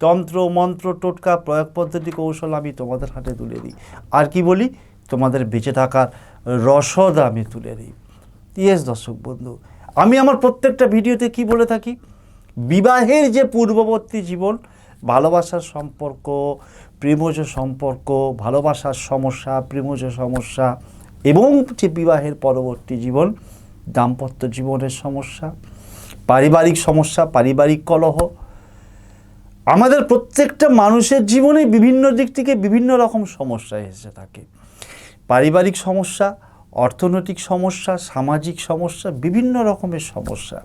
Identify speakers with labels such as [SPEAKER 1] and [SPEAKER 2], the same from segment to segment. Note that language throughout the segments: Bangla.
[SPEAKER 1] তন্ত্র, মন্ত্র, টোটকা, প্রয়োগ পদ্ধতি, কৌশল আমি তোমাদের হাতে তুলে দিই। আর কি বলি? তোমাদের বেঁচে থাকার রসদ আমি তুলে দিই। ইয়েস দর্শক বন্ধু, আমি আমার প্রত্যেকটা ভিডিওতে কি বলে থাকি? বিবাহের যে পূর্ববর্তী জীবন, ভালোবাসার সম্পর্ক, প্রেমজ সম্পর্ক, ভালোবাসার সমস্যা, প্রেমজ সমস্যা, এবং যে বিবাহের পরবর্তী জীবন, দাম্পত্য জীবনের সমস্যা, পারিবারিক সমস্যা, পারিবারিক কলহ আমাদের প্রত্যেকটা মানুষের জীবনে বিভিন্ন দিক থেকে বিভিন্ন রকম সমস্যা এসে থাকে। পারিবারিক সমস্যা, অর্থনৈতিক সমস্যা, সামাজিক সমস্যা, বিভিন্ন রকমের সমস্যা।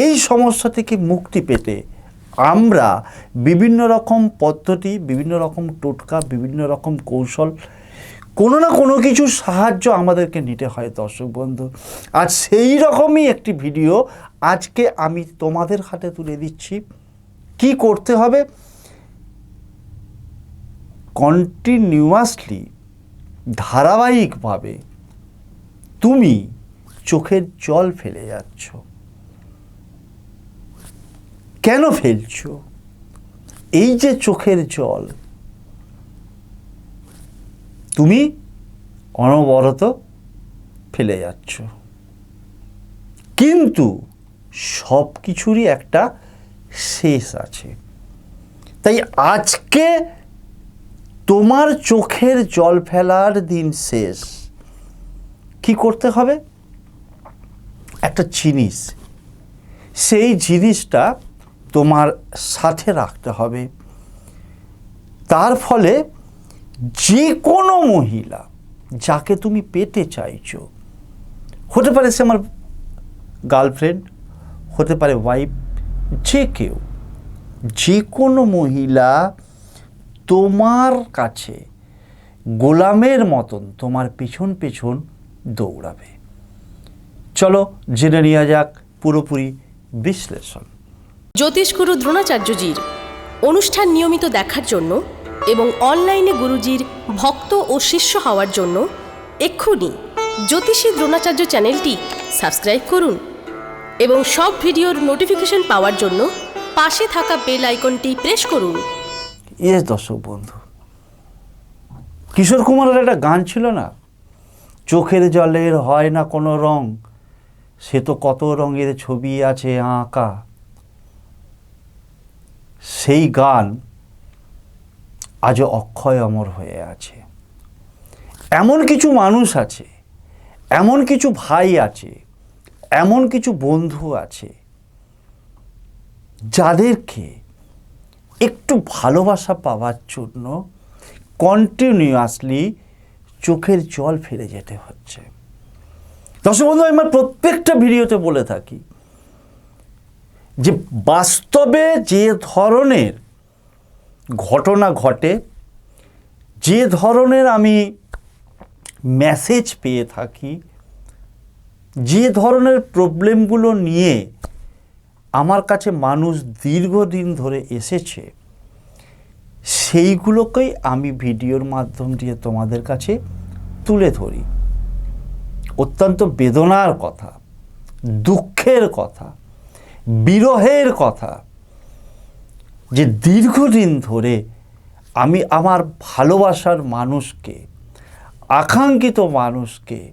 [SPEAKER 1] এই সমস্যা থেকে মুক্তি পেতে আমরা বিভিন্ন রকম পদ্ধতি, বিভিন্ন রকম টোটকা, বিভিন্ন রকম কৌশল, কোনো না কোনো কিছু সাহায্য আমাদেরকে নিতে হয় দর্শক বন্ধু। আর সেই রকমই একটি ভিডিও আজকে আমি তোমাদের হাতে তুলে দিচ্ছি। কি করতে হবে? কন্টিনিউয়াসলি ধারাবাহিকভাবে তুমি চোখের জল ফেলে যাচ্ছ। কেন ফেলছ? এই যে চোখের জল, তুমি অনবরত ফেলে যাচ্ছ। কিন্তু সব কিছুরই একটা শেষ আছে। তাই আজকে তোমার চোখের জল ফেলার দিন শেষ। কি করতে হবে? একটা জিনিস। সেই জিনিসটা তোমার সাথে রাখতে হবে। তার ফলে যে কোনো মহিলা যাকে তুমি পেতে চাইছো, হতে পারে সে আমার গার্লফ্রেন্ড হতে পারে ওয়াইফ যে কেউ, যে কোনো মহিলা তোমার কাছে গোলামের মতন তোমার পেছন পেছন দৌড়াবে। চলো জেনে নেওয়া যাক পুরোপুরি বিশ্লেষণ।
[SPEAKER 2] জ্যোতিষগুরু দ্রোণাচার্যজির অনুষ্ঠান নিয়মিত দেখার জন্য এবং অনলাইনে গুরুজির ভক্ত ও শিষ্য হওয়ার জন্য এক্ষুনি জ্যোতিষী দ্রোণাচার্য চ্যানেলটি সাবস্ক্রাইব করুন। এবং সব ভিডিওর নোটিফিকেশন পাওয়ার জন্য পাশে থাকা বেল আইকনটি প্রেস করুন।
[SPEAKER 1] ইয়েস দর্শক বন্ধু। কিশোর কুমারের একটা গান ছিল না? চোখের জলের হয় না কোনো রং, সে তো কত রঙের ছবি আছে আঁকা। সেই গান আজও অক্ষয় অমর হয়ে আছে। এমন কিছু মানুষ আছে, এমন কিছু ভাই আছে এমন কিছু বন্ধু আছে যাদেরকে একটু ভালোবাসা পাওয়ার জন্য কন্টিনিউয়াসলি চোখের জল ফেলে যেতে হচ্ছে। দর্শক বন্ধু, আমি আমার প্রত্যেকটা ভিডিওতে বলে থাকি যে বাস্তবে যে ধরনের ঘটনা ঘটে, যে ধরনের আমি মেসেজ পেয়ে থাকি যে ধরনের প্রবলেমগুলো নিয়ে আমার কাছে মানুষ দীর্ঘদিন ধরে এসেছে, সেইগুলোকেই আমি ভিডিওর মাধ্যম দিয়ে তোমাদের কাছে তুলে ধরি। অত্যন্ত বেদনার কথা, দুঃখের কথা, বিরহের কথা যে দীর্ঘদিন ধরে আমি আমার ভালোবাসার মানুষকে আকাঙ্ক্ষিত মানুষকে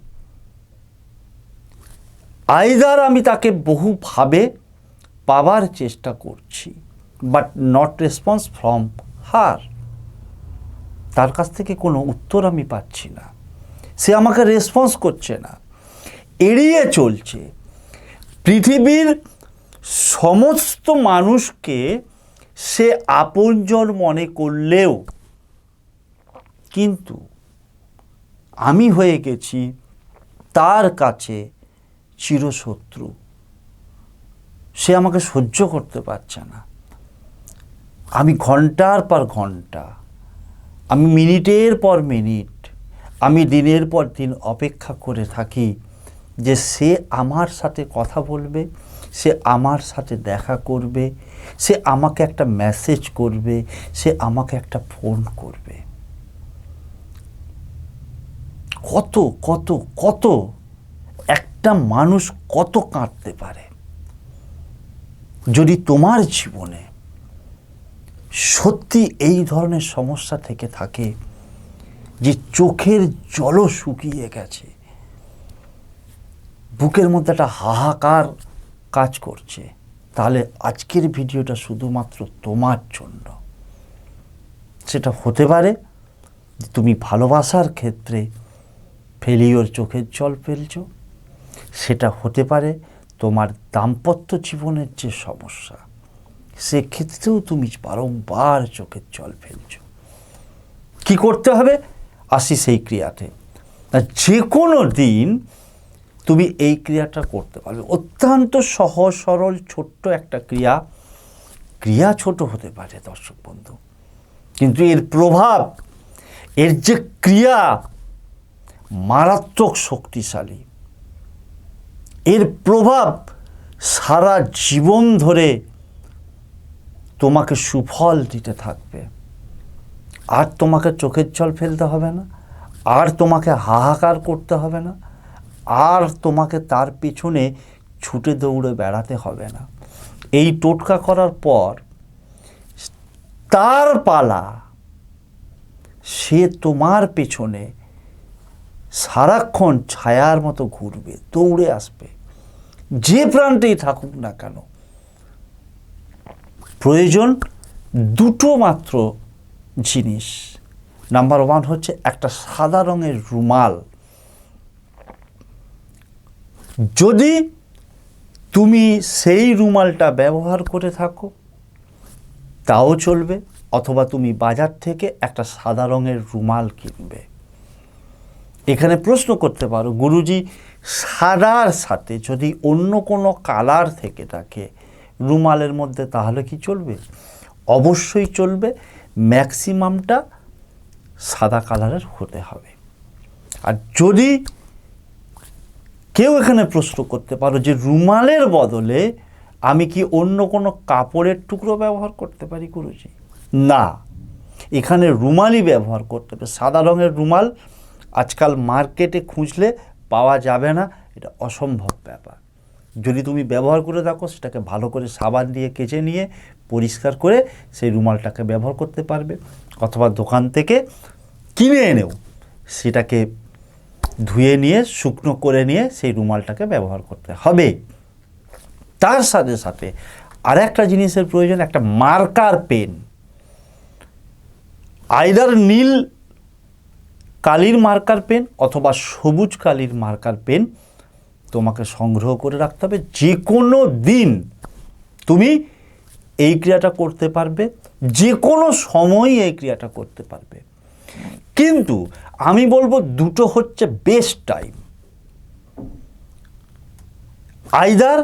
[SPEAKER 1] আইদার আমি তাকে বহুভাবে পাবার চেষ্টা করছি but not response from her তার কাছ থেকে কোনো উত্তর আমি পাচ্ছি না। সে আমাকে রেসপন্স করছে না। এড়িয়ে চলছে। পৃথিবীর সমস্ত মানুষকে সে আপনজন মনে করলেও, কিন্তু আমি হয়ে গেছি তার কাছে চিরশত্রু। সে আমাকে সহ্য করতে পারছে না। আমি ঘণ্টার পর ঘণ্টা, আমি মিনিটের পর মিনিট, আমি দিনের পর দিন অপেক্ষা করে থাকি যে সে আমার সাথে কথা বলবে, সে আমার সাথে দেখা করবে, সে আমাকে একটা মেসেজ করবে, সে আমাকে একটা ফোন করবে। কত কত কত একটা মানুষ কত কাঁদতে পারে? যদি তোমার জীবনে সত্যি এই ধরনের সমস্যা থেকে থাকে যে চোখের জলও শুকিয়ে গেছে, বুকের মধ্যে একটা হাহাকার কাজ করছে, তাহলে আজকের ভিডিওটা শুধুমাত্র তোমার জন্য। সেটা হতে পারে তুমি ভালোবাসার ক্ষেত্রে ফেলিওর চোখের জল ফেলছো সেটা হতে পারে তোমার দাম্পত্য জীবনের যে সমস্যা, সেক্ষেত্রেও তুমি বারংবার চোখের জল ফেলছ। কি করতে হবে? আসি সেই ক্রিয়াতে। যে কোনো দিন তুমি এই ক্রিয়াটা করতে পারবে। অত্যন্ত সহজ, সরল, ছোট্ট একটা ক্রিয়া। ক্রিয়া ছোট হতে পারে, দর্শক বন্ধু। কিন্তু এর প্রভাব, এর যে ক্রিয়া মারাত্মক শক্তিশালী। এর প্রভাব সারা জীবন ধরে তোমাকে সুফল দিতে থাকবে। আর তোমাকে চোখের জল ফেলতে হবে না, আর তোমাকে হাহাকার করতে হবে না, আর তোমাকে তার পিছনে ছুটে দৌড়ে বেড়াতে হবে না। এই টোটকা করার পর তার পালা সে তোমার পেছনে সারাক্ষণ ছায়ার মতো ঘুরবে, দৌড়ে আসবে। যে প্রান্তেই থাকুক না কেন, প্রয়োজন দুটো মাত্র জিনিস। নাম্বার ওয়ান হচ্ছে একটা সাদা রঙের রুমাল। যদি তুমি সেই রুমালটা ব্যবহার করে থাকো, তাও চলবে, অথবা তুমি বাজার থেকে একটা সাদা রঙের রুমাল কিনবে। এখানে প্রশ্ন করতে পারো, গুরুজি সাদার সাথে যদি অন্য কোনো কালার থেকে থাকে, রুমালের মধ্যে তাহলে কি চলবে? অবশ্যই চলবে, ম্যাক্সিমামটা সাদা কালারের হতে হবে। আর যদি কেউ এখানে প্রশ্ন করতে পারো যে রুমালের বদলে আমি কি অন্য কোনো কাপড়ের টুকরো ব্যবহার করতে পারি, গুরুজি? না। এখানে রুমালই ব্যবহার করতে হবে, সাদা রঙের রুমাল আজকাল মার্কেটে খুঁজলে পাওয়া যাবে না, এটা অসম্ভব ব্যাপার। যদি তুমি ব্যবহার করে থাকো সেটাকে ভালো করে সাবান দিয়ে কেচে নিয়ে পরিষ্কার করে সেই রুমালটাকে ব্যবহার করতে পারবে। অথবা দোকান থেকে কিনে এনেও সেটাকে ধুয়ে নিয়ে, শুকনো করে নিয়ে সেই রুমালটাকে ব্যবহার করতে হবে। তার সাথে সাথে আর একটা জিনিসের প্রয়োজন, একটা মার্কার পেন। আইদার নীল কালির মার্কার পেন অথবা সবুজ কালির মার্কার পেন তোমাকে সংগ্রহ করে রাখতে হবে। যে কোনো দিন তুমি এই ক্রিয়াটা করতে পারবে যে কোনো সময় এই ক্রিয়াটা করতে পারবে। কিন্তু আমি বলব দুটো হচ্ছে বেস্ট টাইম। আইদার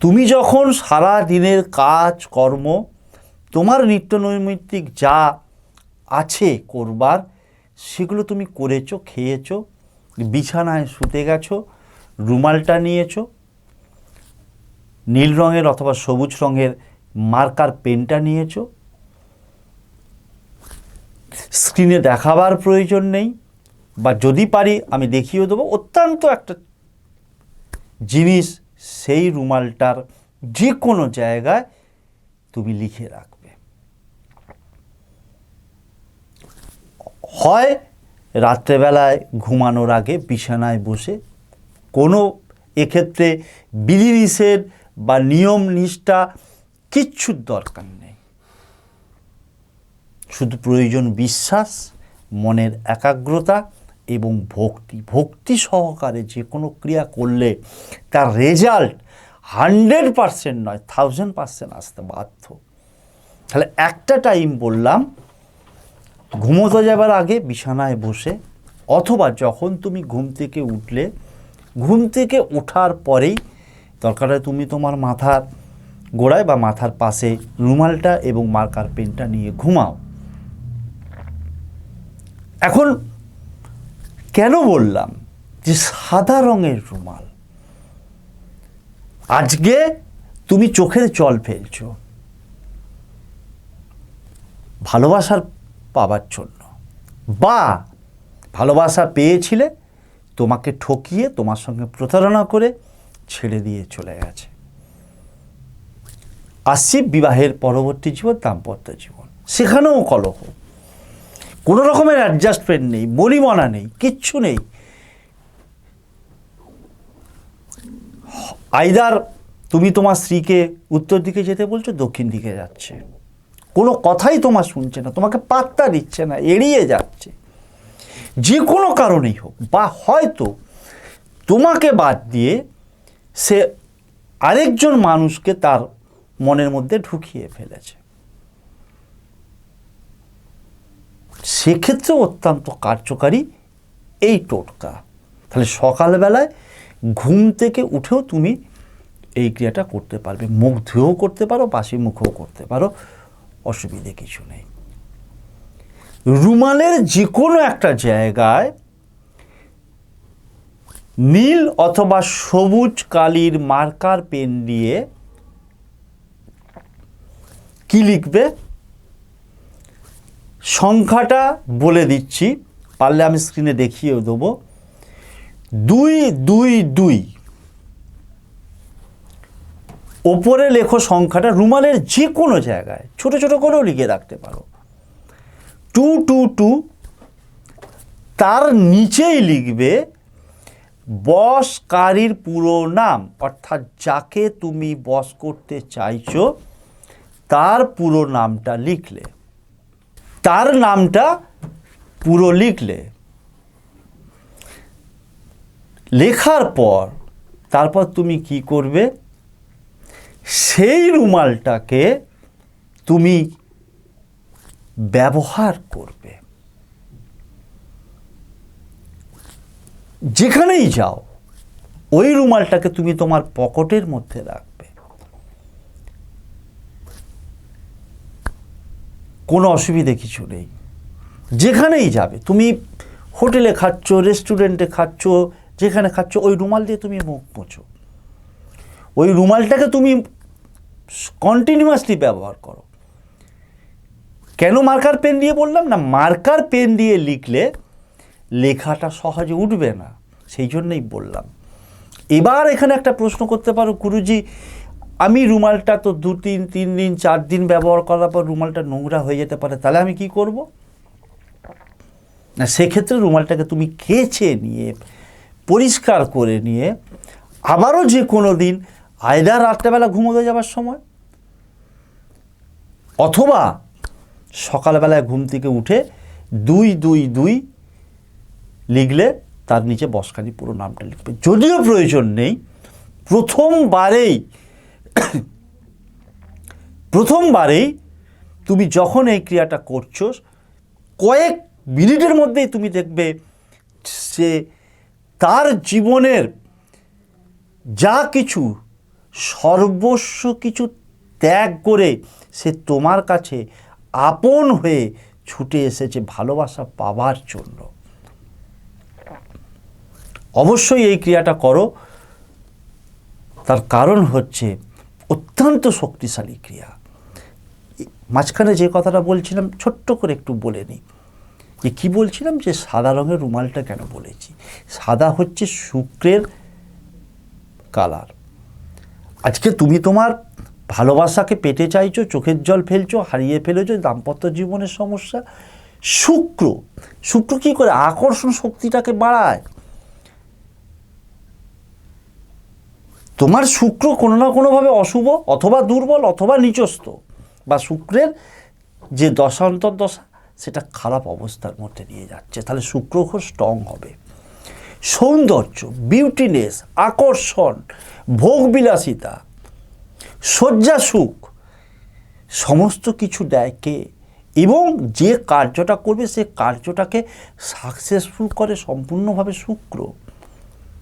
[SPEAKER 1] তুমি যখন সারা দিনের কাজ, কর্ম, তোমার নিত্য নৈমিত্তিক যা আছে করবার সেগুলো তুমি করেছ, খেয়েছো, বিছানায় শুতে গেছো, রুমালটা নিয়েছো, নীল রঙের অথবা সবুজ রঙের মার্কার পেনটা নিয়েছো। স্ক্রিনে দেখাবার প্রয়োজন নেই, বা যদি পারি আমি দেখিয়ে দেবো। অত্যন্ত একটা জিনিস সেই রুমালটার যে কোনো জায়গায় তুমি লিখে রাখবে হয় রাত্রেবেলায় ঘুমানোর আগে বিছানায় বসে কোনো এক্ষেত্রে বিধিনিষেধ বা নিয়ম নিষ্ঠা কিচ্ছুর দরকার নেই। শুধু প্রয়োজন বিশ্বাস, মনের একাগ্রতা এবং ভক্তি। ভক্তি সহকারে যে কোনো ক্রিয়া করলে তার রেজাল্ট হান্ড্রেড পারসেন্ট নয় থাউজেন্ড পারসেন্ট আসতে বাধ্য। তাহলে একটা টাইম বললাম ঘুমোতে যাবার আগে বিছানায় বসে, অথবা যখন তুমি ঘুম থেকে উঠলে, ঘুম থেকে ওঠার পরেই দরকার হয় তুমি তোমার মাথার গোড়ায় বা মাথার পাশে রুমালটা এবং মার্কার পেনটা নিয়ে ঘুমাও। এখন কেন বললাম যে সাদা রঙের রুমাল? আজকে তুমি চোখের জল ফেলছো। ভালোবাসার পাবার জন্য। বা ভালোবাসা পেয়েছিলে, তোমাকে ঠকিয়ে, তোমার সঙ্গে প্রতারণা করে ছেড়ে দিয়ে চলে গেছে। আসছি বিবাহের পরবর্তী জীবন, দাম্পত্য জীবন। সেখানেও কলহ। কোনো রকমের অ্যাডজাস্টমেন্ট নেই বলিমনা নেই, কিচ্ছু নেই। আইদার, তুমি তোমার স্ত্রীকে উত্তর দিকে যেতে বলছো, দক্ষিণ দিকে যাচ্ছে। কোনো কথাই তোমার শুনছে না, তোমাকে পাত্তা দিচ্ছে না, এড়িয়ে যাচ্ছে। যে কোনো কারণেই হোক, বা হয়তো তোমাকে বাদ দিয়ে সে আরেকজন মানুষকে তার মনের মধ্যে ঢুকিয়ে ফেলেছে। সেক্ষেত্রে অত্যন্ত কার্যকারী এই টোটকা। তাহলে সকালবেলায় ঘুম থেকে উঠেও তুমি এই ক্রিয়াটা করতে পারবে। মুখ ধুয়েও করতে পারো বাসি মুখেও করতে পারো। অসুবিধে কিছু নেই। রুমালের যে কোনো একটা জায়গায় নীল অথবা সবুজ কালির মার্কার পেন দিয়ে কি লিখবে? সংখ্যাটা বলে দিচ্ছি, পারলে আমি স্ক্রিনে দেখিয়েও দেবো। দুই দুই দুই ওপরে লেখো সংখ্যাটা রুমালের যে কোনো জায়গায়, ছোট ছোট করেও লিখে রাখতে পারো। টু টু টু, তার নিচেই লিখবে বসকারীর পুরো নাম, অর্থাৎ যাকে তুমি বস করতে চাইছো, তার পুরো নামটা লিখলে। তার নামটা পুরো লিখলে। লেখার পর, তারপর তুমি কি করবে? সেই রুমালটাকে তুমি ব্যবহার করবে। যেখানেই যাও, ওই রুমালটাকে তুমি তোমার পকেটের মধ্যে রাখবে। কোনো অসুবিধে কিছু নেই। যেখানেই যাবে, তুমি হোটেলে খাচ্ছ, রেস্টুরেন্টে খাচ্ছ, যেখানে খাচ্ছ, ওই রুমাল দিয়ে তুমি মুখ মোছো। ওই রুমালটাকে তুমি কন্টিনিউয়াসলি ব্যবহার করো। কেন মার্কার পেন দিয়ে বললাম না? মার্কার পেন দিয়ে লিখলে লেখাটা সহজে উঠবে না। সেই জন্যই বললাম। এবার এখানে একটা প্রশ্ন করতে পারো, গুরুজি, আমি রুমালটা তো দু তিন তিন দিন, চার দিন ব্যবহার করার পর রুমালটা নোংরা হয়ে যেতে পারে, তাহলে আমি কি করব? না, সেক্ষেত্রে রুমালটাকে তুমি কেচে নিয়ে, পরিষ্কার করে নিয়ে, আবারও যে কোনো দিন আয়দার রাত্রেবেলা ঘুমোতে যাওয়ার সময়? অথবা সকালবেলায় ঘুম থেকে উঠে দুই দুই দুই লিখলে তার নিচে বসখানি পুরো নামটা লিখবে। যদিও প্রয়োজন নেই, প্রথমবারেই প্রথমবারেই তুমি যখন এই ক্রিয়াটা করছ, কয়েক মিনিটের মধ্যেই তুমি দেখবে সে তার জীবনের যা কিছু সর্বস্ব কিছু ত্যাগ করে সে তোমার কাছে আপন হয়ে ছুটে এসেছে ভালোবাসা পাবার জন্য। অবশ্যই এই ক্রিয়াটা করো। তার কারণ হচ্ছে অত্যন্ত শক্তিশালী ক্রিয়া। মাঝখানে যে কথাটা বলছিলাম, ছোট্ট করে একটু বলে নিই। যে কী বলছিলাম? যে সাদা রঙের রুমালটা কেন বলেছি? সাদা হচ্ছে শুক্রের কালার। আজকে তুমি তোমার ভালোবাসাকে পেতে চাইছো, চোখের জল ফেলছো, হারিয়ে ফেলেছো, দাম্পত্য জীবনের সমস্যা। শুক্র শুক্র কী করে? আকর্ষণ শক্তিটাকে বাড়ায়। তোমার শুক্র কোনো না কোনোভাবে অশুভ অথবা দুর্বল অথবা নিচস্ত বা শুক্রের যে দশান্তর দশা, সেটা খারাপ অবস্থার মধ্যে নিয়ে যাচ্ছে। তাহলে শুক্র খুব স্ট্রং হবে। সৌন্দর্য বিউটিনেস আকর্ষণ, ভোগবিলাসিতা শয্যা সুখ সমস্ত কিছু দেয় কে? এবং যে কার্যটা করবে সে কার্যটাকে সাকসেসফুল করে, সম্পূর্ণভাবে শুক্র।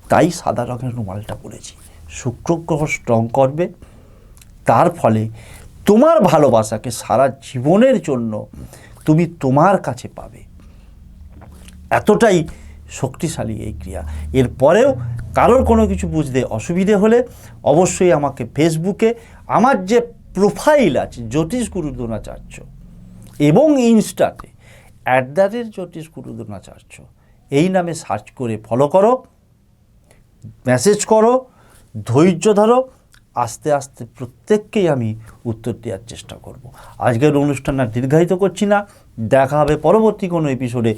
[SPEAKER 1] তাই সাদা রঙের রুমালটা পরেছি। শুক্র গ্রহ স্ট্রং করবে। তার ফলে তোমার ভালোবাসাকে সারা জীবনের জন্য তুমি তোমার কাছে পাবে। এতটাই শক্তিশালী এই ক্রিয়া। এরপরেও কারোর কোনো কিছু বুঝতে অসুবিধে হলে অবশ্যই আমাকে ফেসবুকে আমার যে প্রোফাইল আছে, জ্যোতিষ গুরু দ্রোণাচার্য, এবং ইনস্টাতে অ্যাট দ্য রেট জ্যোতিষ গুরু দ্রোণাচার্য, এই নামে সার্চ করে ফলো করো মেসেজ করো, ধৈর্য ধরো, আস্তে আস্তে প্রত্যেককেই আমি উত্তর দেওয়ার চেষ্টা করব। আজকের অনুষ্ঠান আর দীর্ঘায়িত করছি না। দেখা হবে পরবর্তী কোনো এপিসোডে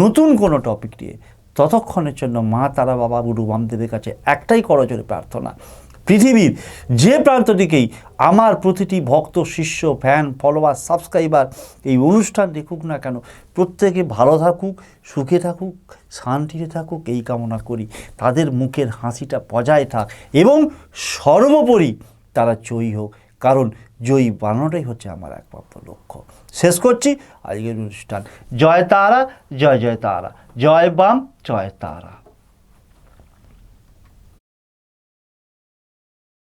[SPEAKER 1] নতুন কোনো টপিক নিয়ে। ততক্ষণের জন্য মা, তারা, বাবা, গুরু, বামদেবের কাছে একটাই করজোরে প্রার্থনা। পৃথিবীর যে প্রান্তটিকেই আমার প্রতিটি ভক্ত, শিষ্য ফ্যান ফলোয়ার সাবস্ক্রাইবার এই অনুষ্ঠান দেখুক না কেন, প্রত্যেকে ভালো থাকুক, সুখে থাকুক, শান্তিতে থাকুক, এই কামনা করি। তাদের মুখের হাসিটা বজায় থাক এবং সর্বোপরি তারা জয়ী হোক। কারণ জয়ী বানানোটাই হচ্ছে আমার একমাত্র লক্ষ্য। শেষ করছি, আজকের অনুষ্ঠান। জয় তারা, জয় জয় তারা। জয় বাম, জয় তারা।